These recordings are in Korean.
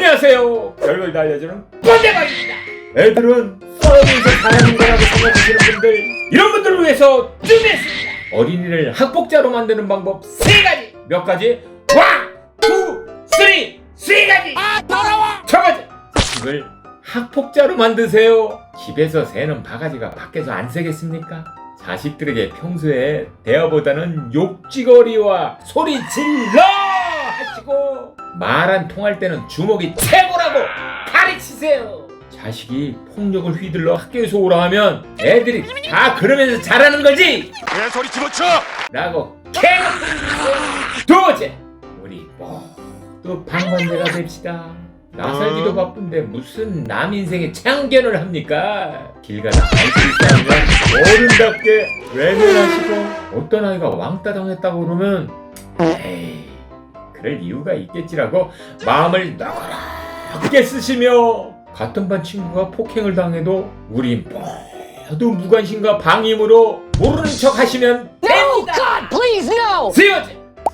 안녕하세요. 별걸 다 알려주는 꼰대방입니다. 애들은 싸움에서 잘하는 거라고 생각하시는 분들 이런 분들을 위해서 준비했습니다. 어린이를 학폭자로 만드는 방법 세 가지. 몇 가지? 원, 투, 쓰리, 세 가지. 아 더러워. 첫 번째, 자식을 학폭자로 만드세요. 집에서 새는 바가지가 밖에서 안 새겠습니까? 자식들에게 평소에 대화보다는 욕지거리와 소리 질러 하시고 말 안 통할 때는 주먹이 최고라고 가르치세요. 자식이 폭력을 휘둘러 학교에서 오라 하면 애들이 다 그러면서 잘하는 거지. 내 소리 집어쳐! 라고! 두 번째 우리 모두 방관자가 됩시다 나살기도 바쁜데 무슨 남 인생에 참견을 합니까 길 가다 갈수 있다면 어른답게 외면하시고 어떤 아이가 왕따 당했다고 그러면 에이 그럴 이유가 있겠지라고 마음을 너그럽게 쓰시며 같은 반 친구가 폭행을 당해도 우리 모두 무관심과 방임으로 모르는 척 하시면 됩니다. God, please no!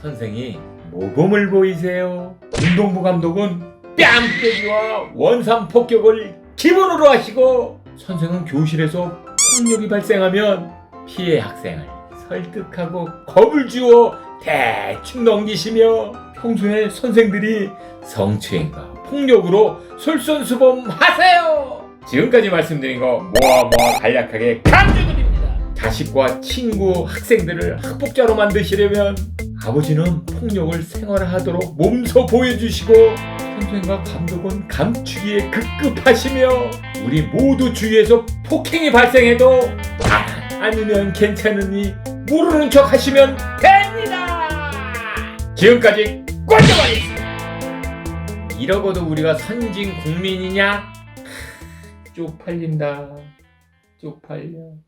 선생이 모범을 보이세요. 운동부 감독은 뺨때기와 원상 폭격을 기본으로 하시고 선생은 교실에서 폭력이 발생하면 피해 학생을 설득하고 겁을 주어 대충 넘기시며 평소에 선생들이 성추행과 폭력으로 솔선수범하세요. 지금까지 말씀드린 거 모아 모아 간략하게 강조드립니다. 자식과 친구, 학생들을 학폭자로 만드시려면 아버지는 폭력을 생활하도록 몸소 보여주시고 선생과 감독은 감추기에 급급하시며 우리 모두 주위에서 폭행이 발생해도 아, 아니면 괜찮으니 모르는 척 하시면 됩니다. 지금까지 꼴등왕이었습니다. 이러고도 우리가 선진 국민이냐? 쪽팔린다. 쪽팔려.